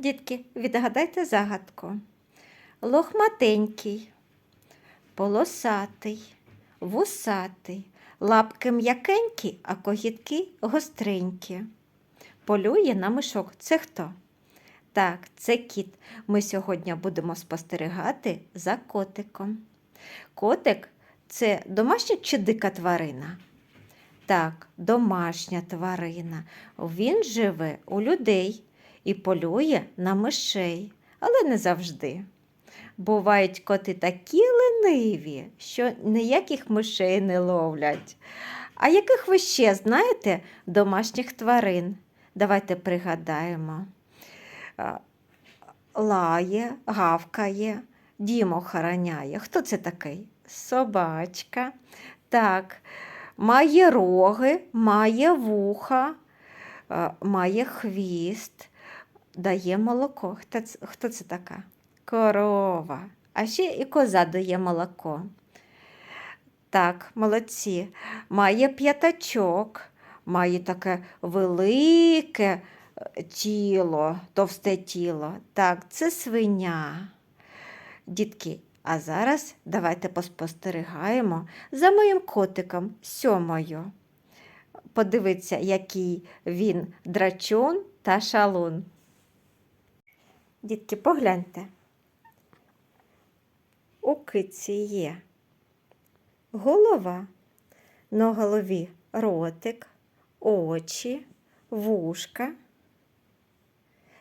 Дітки, відгадайте загадку. Лохматенький, полосатий, вусатий, лапки м'якенькі, а когітки гостренькі. Полює на мишок. Це хто? Так, це кіт. Ми сьогодні будемо спостерігати за котиком. Котик це домашня чи дика тварина? Так, домашня тварина. Він живе у людей і полює на мишей, але не завжди. Бувають коти такі лениві, що ніяких мишей не ловлять. А яких ви ще знаєте домашніх тварин? Давайте пригадаємо. Лає, гавкає, дім охороняє. Хто це такий? Собачка. Так, має роги, має вуха, має хвіст, дає молоко. Хто це, хто це така? Корова. А ще і коза дає молоко. Так, молодці. Має п'ятачок, має таке велике е, тіло, товсте тіло. Так, це свиня. Дітки, а зараз давайте поспостерігаємо за моїм котиком сьомою. Подивіться, який він драчун та шалун. Дітки, погляньте. У киці є голова, на голові ротик, очі, вушка,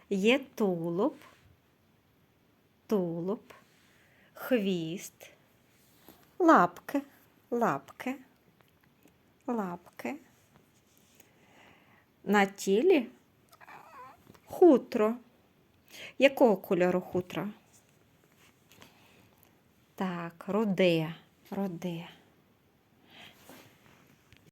є тулуб, тулуб, хвіст, лапки, лапки, лапки. На тілі хутро. Якого кольору хутро? Так, руде, руде.